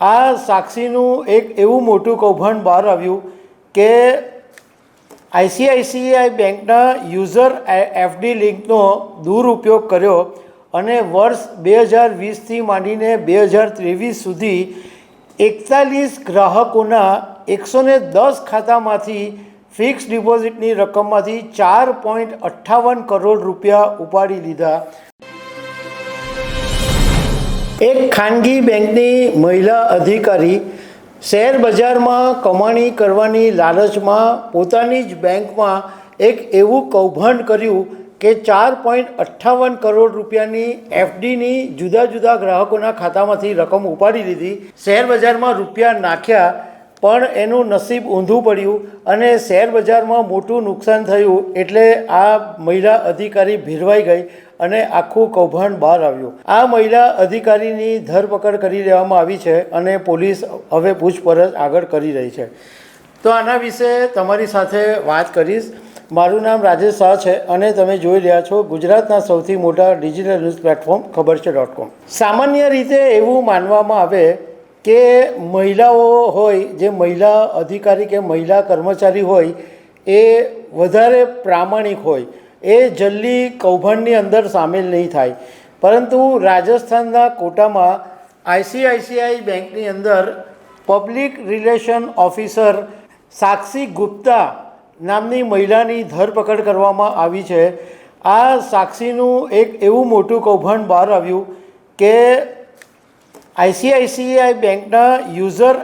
આ સાક્ષીનું એક એવું મોટું કૌભાંડ બહાર આવ્યું કે આઈસીઆઈસીઆઈ બેંકના યુઝર એફડી લિંકનો દુરુપયોગ કર્યો અને વર્ષ બે હજાર વીસથી માંડીને બે હજાર ત્રેવીસ સુધી એકતાલીસ ગ્રાહકોના એકસો ને દસ ખાતામાંથી ફિક્સ ડિપોઝિટની રકમમાંથી ચાર પોઈન્ટ અઠ્ઠાવન કરોડ રૂપિયા ઉપાડી લીધા. એક ખાનગી બેંકની મહિલા અધિકારી શેર બજારમાં કમાણી કરવાની લાલચમાં પોતાની જ બેંકમાં એક એવું કૌભાંડ કર્યું કે ચાર પોઈન્ટ અઠ્ઠાવન કરોડ રૂપિયાની એફડીની જુદા જુદા ગ્રાહકોના ખાતામાંથી રકમ ઉપાડી લીધી. શેર બજારમાં રૂપિયા નાખ્યા, પણ એનું નસીબ ઊંધું પડ્યું અને શેર બજારમાં મોટું નુકસાન થયું એટલે આ મહિલા અધિકારી ભીરવાઈ ગઈ અને આખું કૌભાંડ બહાર આવ્યું. આ મહિલા અધિકારીની ધરપકડ કરી લેવામાં આવી છે અને પોલીસ હવે પૂછપરછ આગળ કરી રહી છે. તો આના વિશે તમારી સાથે વાત કરીશ. મારું નામ રાજેશ શાહ છે અને તમે જોઈ રહ્યા છો ગુજરાતના સૌથી મોટા ડિજિટલ ન્યૂઝ પ્લેટફોર્મ ખબર છે ડોટ કોમ. સામાન્ય રીતે એવું માનવામાં આવે કે મહિલાઓ હોય, જે મહિલા અધિકારી કે મહિલા કર્મચારી હોય, એ વધારે પ્રામાણિક હોય. એ જલ્દી કૌભાંડની અંદર સામેલ નહીં થાય. પરંતુ રાજસ્થાનના કોટામાં આઈસીઆઈસીઆઈ બેંકની અંદર public relation officer Sakshi Gupta નામની મહિલાની ધરપકડ કરવામાં આવી છે. આ સાક્ષીનું એક એવું મોટું કૌભાંડ બહાર આવ્યું કે આઈસીઆઈસીઆઈ બેંકના યુઝર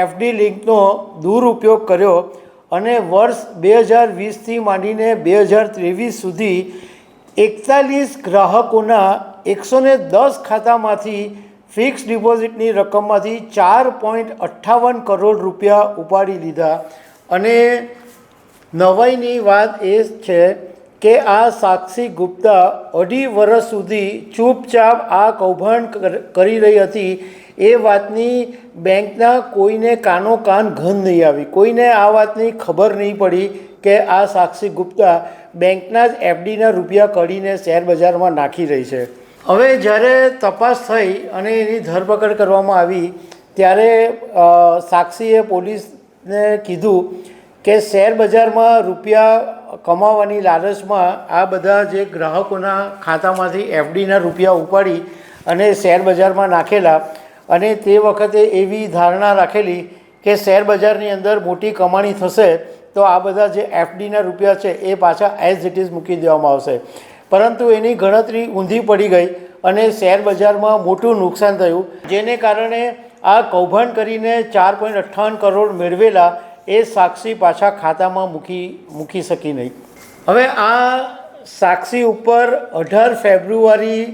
એફડી લિંકનો દુરુપયોગ કર્યો અને વર્ષ બે હજાર વીસથી માંડીને બે હજાર ત્રેવીસ સુધી એકતાલીસ ગ્રાહકોના એકસો ને દસ ખાતામાંથી ફિક્સ ડિપોઝિટની રકમમાંથી ચાર પોઈન્ટ અઠ્ઠાવન કરોડ રૂપિયા ઉપાડી લીધા. અને નવાઈની વાત એ છે કે આ સાક્ષી ગુપ્તા અઢી વર્ષ સુધી ચૂપચાપ આ કૌભાંડ કરી રહી હતી. એ વાતની બેંકના કોઈને કાનો કાન ઘન નહીં આવી. કોઈને આ વાતની ખબર નહીં પડી કે આ સાક્ષી ગુપ્તા બેંકના જ એફડીના રૂપિયા કઢીને શેર બજારમાં નાખી રહી છે. હવે જ્યારે તપાસ થઈ અને એની ધરપકડ કરવામાં આવી, ત્યારે સાક્ષીએ પોલીસને કીધું કે શેર બજારમાં રૂપિયા કમાવાની લાલચમાં આ બધા જે ગ્રાહકોના ખાતામાંથી એફડીના રૂપિયા ઉપાડી અને શેર બજારમાં નાખેલા અને તે વખતે એવી ધારણા રાખેલી કે શેર બજારની અંદર મોટી કમાણી થશે, તો આ બધા જે એફડીના રૂપિયા છે એ પાછા એઝ ઇટ ઇઝ મૂકી દેવામાં આવશે. પરંતુ એની ગણતરી ઊંધી પડી ગઈ અને શેર બજારમાં મોટું નુકસાન થયું, જેને કારણે આ કૌભાંડ કરીને ચાર પોઈન્ટ અઠ્ઠાવન કરોડ મેળવેલા એ સાક્ષી પાછા ખાતામાં મૂકી મૂકી શકી નહીં. હવે આ સાક્ષી ઉપર અઢાર ફેબ્રુઆરી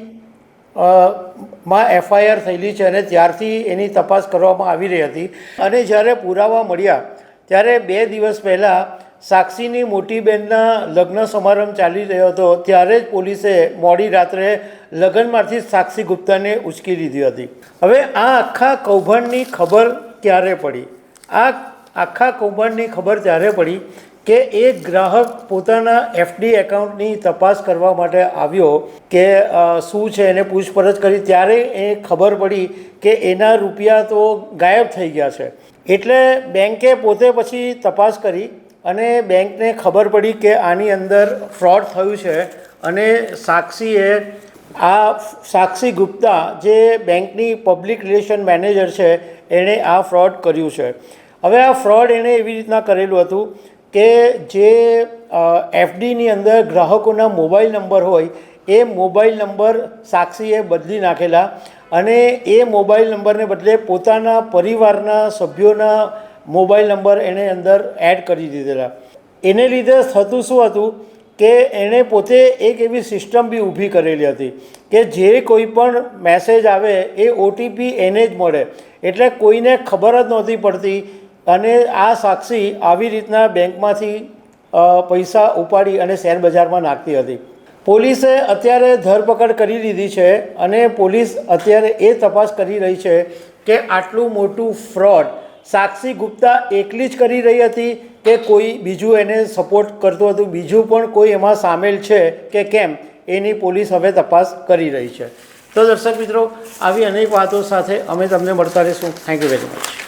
માં એફઆઈઆર થયેલી છે અને ત્યારથી એની તપાસ કરવામાં આવી રહી હતી. અને જ્યારે પુરાવા મળ્યા, ત્યારે બે દિવસ પહેલાં સાક્ષીની મોટી બહેનના લગ્ન સમારંભ ચાલી રહ્યો હતો, ત્યારે જ પોલીસે મોડી રાત્રે લગ્નમાંથી સાક્ષી ગુપ્તાને ઉચકી લીધી હતી. હવે આ આખા કૌભાંડની ખબર ક્યારે પડી? આ આખા કૌભાંડની ખબર ત્યારે પડી કે એક ગ્રાહક પોતાના એફડી એકાઉન્ટની તપાસ કરવા માટે આવ્યો કે શું છે એને પૂછપરછ કરી. ત્યારે એ ખબર પડી કે એના રૂપિયા તો ગાયબ થઈ ગયા છે. એટલે બેંકે પોતે પછી તપાસ કરી અને બેંકને ખબર પડી કે આની અંદર ફ્રોડ થયું છે અને સાક્ષીએ આ સાક્ષી ગુપ્તા, જે બેંકની પબ્લિક રિલેશન મેનેજર છે, એણે આ ફ્રોડ કર્યું છે. હવે આ ફ્રોડ એણે એવી રીતના કરેલું હતું કે જે એફડીની અંદર ગ્રાહકોના મોબાઈલ નંબર હોય, એ મોબાઈલ નંબર સાક્ષીએ બદલી નાખેલા અને એ મોબાઈલ નંબરને બદલે પોતાના પરિવારના સભ્યોના મોબાઈલ નંબર એણે અંદર એડ કરી દીધેલા. એને લીધે થતું શું હતું કે એણે પોતે એક એવી સિસ્ટમ બી ઊભી કરેલી હતી કે જે કોઈ પણ મેસેજ આવે એ ઓટીપી એને જ મળે. એટલે કોઈને ખબર જ નહોતી પડતી અને આ સાક્ષી આવી રીતના બેંકમાંથી પૈસા ઉપાડી અને શેર બજારમાં નાખતી હતી. પોલીસે અત્યારે ધરપકડ કરી લીધી છે અને પોલીસ અત્યારે એ તપાસ કરી રહી છે કે આટલું મોટું ફ્રોડ સાક્ષી ગુપ્તા એકલી જ કરી રહી હતી કે કોઈ બીજું એને સપોર્ટ કરતું હતું? બીજું પણ કોઈ એમાં સામેલ છે કે કેમ? એની પોલીસ હવે તપાસ કરી રહી છે. તો દર્શક મિત્રો, આવી અનેક વાતો સાથે અમે તમને મળતા રહીશું. Thank you very much